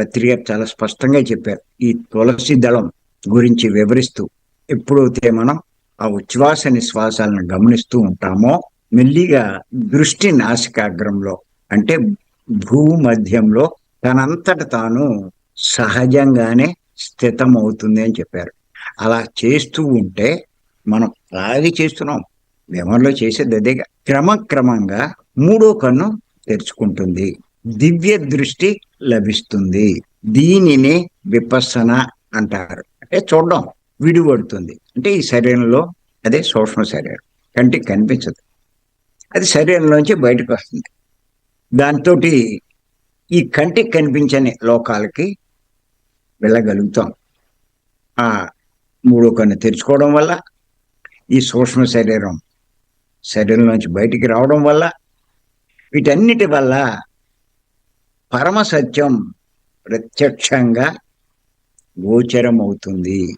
పత్రిక చాలా స్పష్టంగా చెప్పారు. ఈ తులసి దళం గురించి వివరిస్తూ ఎప్పుడైతే మనం ఆ ఉచ్ఛ్వాస నిశ్వాసాలను గమనిస్తూ ఉంటామో మెల్లిగా దృష్టి నాసికాగ్రంలో అంటే భూమధ్యంలో తనంతట తాను సహజంగానే స్థితం అవుతుంది అని చెప్పారు. అలా చేస్తూ ఉంటే మనం అలాగే చేస్తున్నాం. మెమరీలో చేసేది అదేగా. క్రమక్రమంగా మూడో కన్ను తెరుచుకుంటుంది. దివ్య దృష్టి లభిస్తుంది. దీనిని విపసన అంటారు. అంటే చూడడం విడిపడుతుంది. అంటే ఈ శరీరంలో అదే సూక్ష్మ శరీరం. కంటికి కనిపించదు. అది శరీరంలోంచి బయటకు వస్తుంది. దాంతో ఈ కంటికి కనిపించని లోకాలకి వెళ్ళగలుగుతాం. ఆ మూడో కన్ను తెరుచుకోవడం వల్ల ఈ సూక్ష్మ శరీరం శరీరంలోంచి బయటికి రావడం వల్ల వీటన్నిటి వల్ల పరమ సత్యం ప్రత్యక్షంగా గోచరం అవుతుంది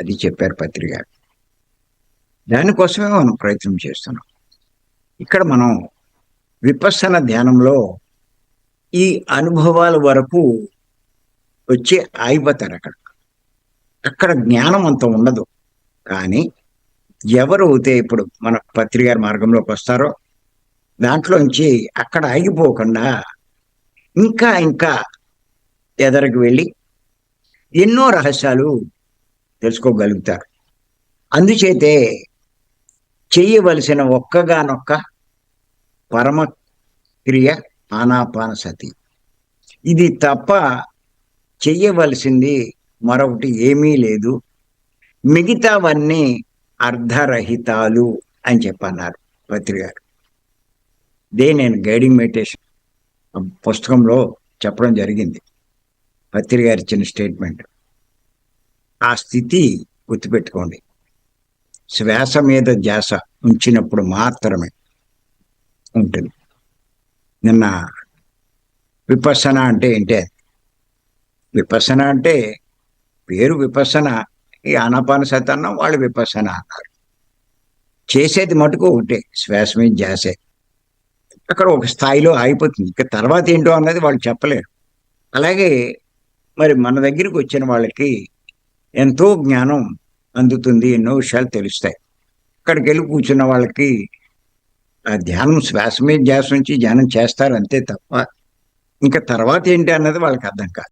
అది చెప్పారు పత్రిక దానికోసమే మనం ప్రయత్నం చేస్తున్నాం. ఇక్కడ మనం విపස්සన ధ్యానంలో ఈ అనుభవాల వరకు వచ్చి ఆగిపోతారు అక్కడ. అక్కడ జ్ఞానం అంత ఉండదు. కానీ ఎవరు అయితే ఇప్పుడు మన పత్రిక మార్గంలోకి వస్తారో దాంట్లోంచి అక్కడ ఆగిపోకుండా ఇంకా ఇంకా ఎదరికి వెళ్ళి ఎన్నో రహస్యాలు తెలుసుకోగలుగుతారు అందుచేతే చేయవలసిన ఒక్కగానొక్క పరమ క్రియ ఆనాపాన సతి. ఇది తప్ప చెయ్యవలసింది మరొకటి ఏమీ లేదు. మిగతావన్నీ అర్ధరహితాలు అని చెప్పన్నారు పత్రి గారు దే నేను గైడింగ్ మెడిటేషన్. పుస్తకంలో చెప్పడం జరిగింది. పత్రి గారు ఇచ్చిన స్టేట్మెంట్. ఆ స్థితి గుర్తుపెట్టుకోండి. శ్వాస మీద ధ్యాస ఉంచినప్పుడు మాత్రమే ఉంటుంది. నిన్న విపసన అంటే ఏంటి? విపసన అంటే పేరు విపసన ఈ ఆనాపాన సతన్నం వాళ్ళు విపసన అన్నారు. చేసేది మటుకు ఒకటే శ్వాస మీద జాసే అక్కడ ఒక స్థాయిలో ఆగిపోతుంది. ఇక తర్వాత ఏంటో అన్నది వాళ్ళు చెప్పలేరు. అలాగే మరి మన దగ్గరికి వచ్చిన వాళ్ళకి ఎంతో జ్ఞానం అందుతుంది ఎన్నో విషయాలు తెలుస్తాయి. అక్కడికి వెళ్ళి కూర్చున్న వాళ్ళకి ఆ ధ్యానం శ్వాస మీద ధ్యాస నుంచి ధ్యానం చేస్తారు అంతే తప్ప ఇంకా తర్వాత ఏంటి అన్నది వాళ్ళకి అర్థం కాదు.